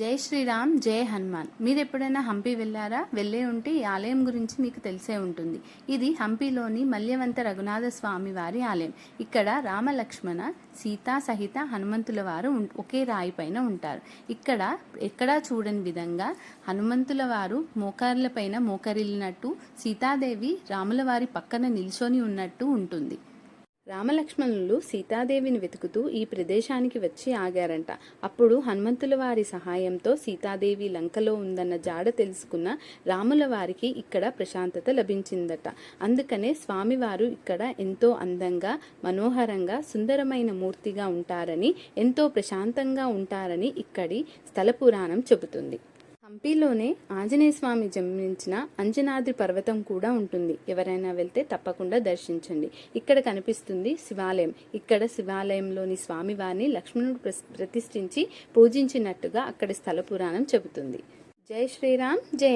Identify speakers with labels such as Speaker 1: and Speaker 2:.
Speaker 1: జై శ్రీరామ్ జై హనుమాన్. మీరు ఎప్పుడైనా హంపి వెళ్ళారా? వెళ్ళే ఉంటే ఈ ఆలయం గురించి మీకు తెలిసే ఉంటుంది. ఇది హంపిలోని మల్యవంత రఘునాథ స్వామి వారి ఆలయం. ఇక్కడ రామలక్ష్మణ సీతా సహిత హనుమంతుల వారు ఒకే రాయి పైన ఉంటారు. ఇక్కడ ఎక్కడా చూడని విధంగా హనుమంతుల వారు మోకార్లపైన మోకరిల్లినట్టు సీతాదేవి రాముల వారి పక్కన నిల్చొని ఉన్నట్టు ఉంటుంది. రామలక్ష్మణులు సీతాదేవిని వెతుకుతూ ఈ ప్రదేశానికి వచ్చి ఆగారంట. అప్పుడు హనుమంతుల వారి సహాయంతో సీతాదేవి లంకలో ఉందన్న జాడ తెలుసుకున్న రాముల వారికి ఇక్కడ ప్రశాంతత లభించిందట. అందుకనే స్వామివారు ఇక్కడ ఎంతో అందంగా మనోహరంగా సుందరమైన మూర్తిగా ఉంటారని ఎంతో ప్రశాంతంగా ఉంటారని ఇక్కడి స్థల పురాణం చెబుతుంది. హంపీలోనే ఆంజనేయ స్వామి జన్మించిన అంజనాద్రి పర్వతం కూడా ఉంటుంది. ఎవరైనా వెళ్తే తప్పకుండా దర్శించండి. ఇక్కడ కనిపిస్తుంది శివాలయం. ఇక్కడ శివాలయంలోని స్వామివారిని లక్ష్మణుడు ప్రతిష్ఠించి పూజించినట్టుగా అక్కడి స్థల పురాణం చెబుతుంది. జై శ్రీరామ్ జై